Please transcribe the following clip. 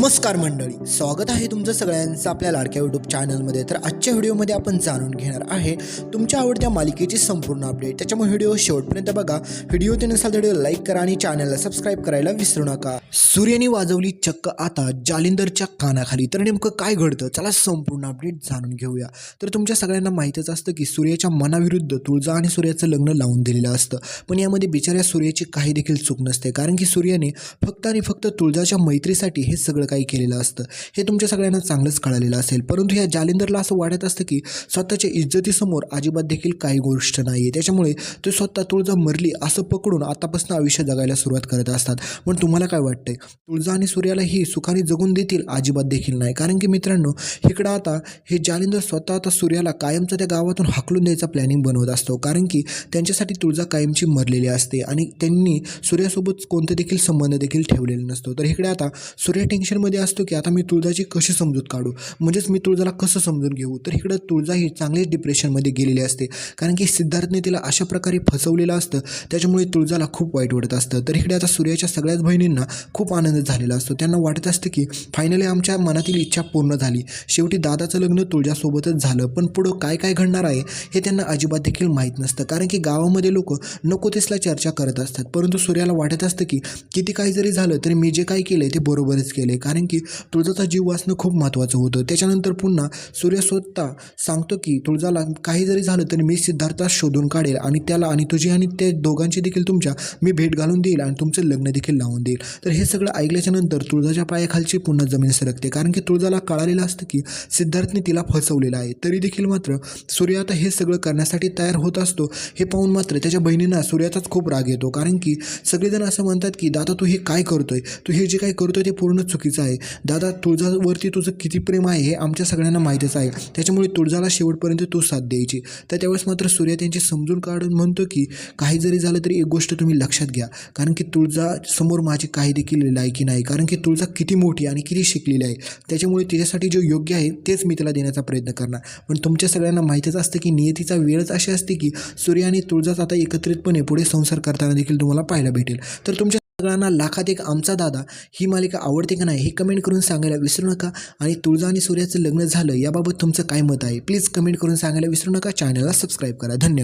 नमस्कार मंडळी स्वागत आहे तुमचं सगळ्यांचं आपल्या लाडक्या यूट्यूब चॅनलमध्ये तर आजच्या व्हिडिओमध्ये आपण जाणून घेणार आहे तुमच्या आवडत्या मालिकेची संपूर्ण अपडेट त्याच्यामुळे व्हिडिओ शेवटपर्यंत बघा. व्हिडिओ ते नसाल तर व्हिडिओ लाईक करा आणि चॅनलला सबस्क्राईब करायला विसरू नका. सूर्याने वाजवली चक्क आता जालिंदरच्या कानाखाली. तर नेमकं काय घडतं? चला संपूर्ण अपडेट जाणून घेऊया. तर तुमच्या सगळ्यांना माहीतच असतं की सूर्याच्या मनाविरुद्ध तुळजा आणि सूर्याचं लग्न लावून दिलेलं असतं. पण यामध्ये बिचाऱ्या सूर्याची काही देखील चूक नसते. कारण की सूर्याने फक्त आणि फक्त तुळजाच्या मैत्रीसाठी हे सगळं काही केलेलं असतं. हे तुमच्या सगळ्यांना चांगलंच कळालेलं असेल. परंतु या जालिंदरला असं वाटत असतं की स्वतःच्या इज्जतीसमोर अजिबात देखील काही गोष्ट नाही आहे त्याच्यामुळे ते स्वतः तुळजा मरली असं पकडून आतापासून आयुष्य जगायला सुरुवात करत असतात. पण तुम्हाला काय वाटतंय? तुळजा आणि सूर्याला ही सुखाने जगून देतील अजिबात देखील नाही. कारण की मित्रांनो इकडं आता हे जालिंदर स्वतः आता सूर्याला कायमचं त्या गावातून हाकलून द्यायचा प्लॅनिंग बनवत असतो. कारण की त्यांच्यासाठी तुळजा कायमची मरलेली असते आणि त्यांनी सूर्यासोबत कोणते देखील संबंध देखील ठेवलेला नसतो. तर इकडे आता सूर्य मध्ये असतो की आता मी तुळजाची कशी समजूत काढू? म्हणजेच मी तुळजाला कसं समजून घेऊ? तर इकडं तुळजा ही चांगलीच डिप्रेशनमध्ये गेलेली असते. कारण की सिद्धार्थने तिला अशा प्रकारे फसवलेलं असतं त्याच्यामुळे तुळजाला खूप वाईट वाटत असतं. तर इकडे आता सूर्याच्या सगळ्याच बहिणींना खूप आनंद झालेला असतो. त्यांना वाटत असतं की फायनली आमच्या मनातील इच्छा पूर्ण झाली. शेवटी दादाचं लग्न तुळजासोबतच झालं. पण पुढं काय काय घडणार आहे हे त्यांना अजिबात देखील माहीत नसतं. कारण की गावामध्ये लोक नको तेसला चर्चा करत असतात. परंतु सूर्याला वाटत असतं की किती काही जरी झालं तरी मी जे काही केलं ते बरोबरच केलं कारण कारण की तुळजाचा जीव वाचणं खूप महत्त्वाचं होतं. त्याच्यानंतर पुन्हा सूर्य स्वतः सांगतो की तुळजाला काही जरी झालं तरी मी सिद्धार्थास शोधून काढेल आणि त्याला आणि तुझी आणि त्या दोघांची देखील तुमच्या मी भेट घालून देईल आणि तुमचं लग्न देखील लावून देईल. तर हे सगळं ऐकल्याच्या नंतर तुळजाच्या पायाखालची पुन्हा जमीन सरकते. कारण की तुळजाला कळालेलं असतं की सिद्धार्थने तिला फसवलेलं आहे. तरी देखील मात्र सूर्य आता हे सगळं करण्यासाठी तयार होत असतो हे पाहून मात्र त्याच्या बहिणींना सूर्याचाच खूप राग येतो. कारण की सगळेजण असं म्हणतात की दादा तू हे काय करतोय? तू हे जे काय करतोय ते पूर्ण चुकीचं आहे. दादा तुळजावरती तुझं किती प्रेम आहे हे आमच्या सगळ्यांना माहीतच आहे. त्याच्यामुळे तुळजाला शेवटपर्यंत तू साथ द्यायची. तर त्यावेळेस मात्र सूर्य त्यांची समजून काढून म्हणतो की काही जरी झालं तरी एक गोष्ट तुम्ही लक्षात घ्या. कारण की तुळजा समोर माझी काही देखील लायकी नाही. कारण की तुळजा किती मोठी आणि किती शिकलेली आहे. त्याच्यामुळे तिच्यासाठी जे योग्य आहे तेच मी तिला देण्याचा प्रयत्न करणार. पण तुमच्या सगळ्यांना माहीतच असतं की नियतीचा वेळच अशी असते की सूर्य आणि तुळजाच आता एकत्रितपणे पुढे संसार करताना देखील तुम्हाला पाहायला भेटेल. तर तुमच्या सगळ्यांना लाखात एक आमचा दादा ही मालिका आवडते का नाही हे कमेंट करून सांगायला विसरू नका. आणि तुळजा आणि सूर्याचं लग्न झालं याबाबत तुमचं काय मत आहे? प्लीज कमेंट करून सांगायला विसरू नका. चॅनलला सबस्क्राईब करा. धन्यवाद.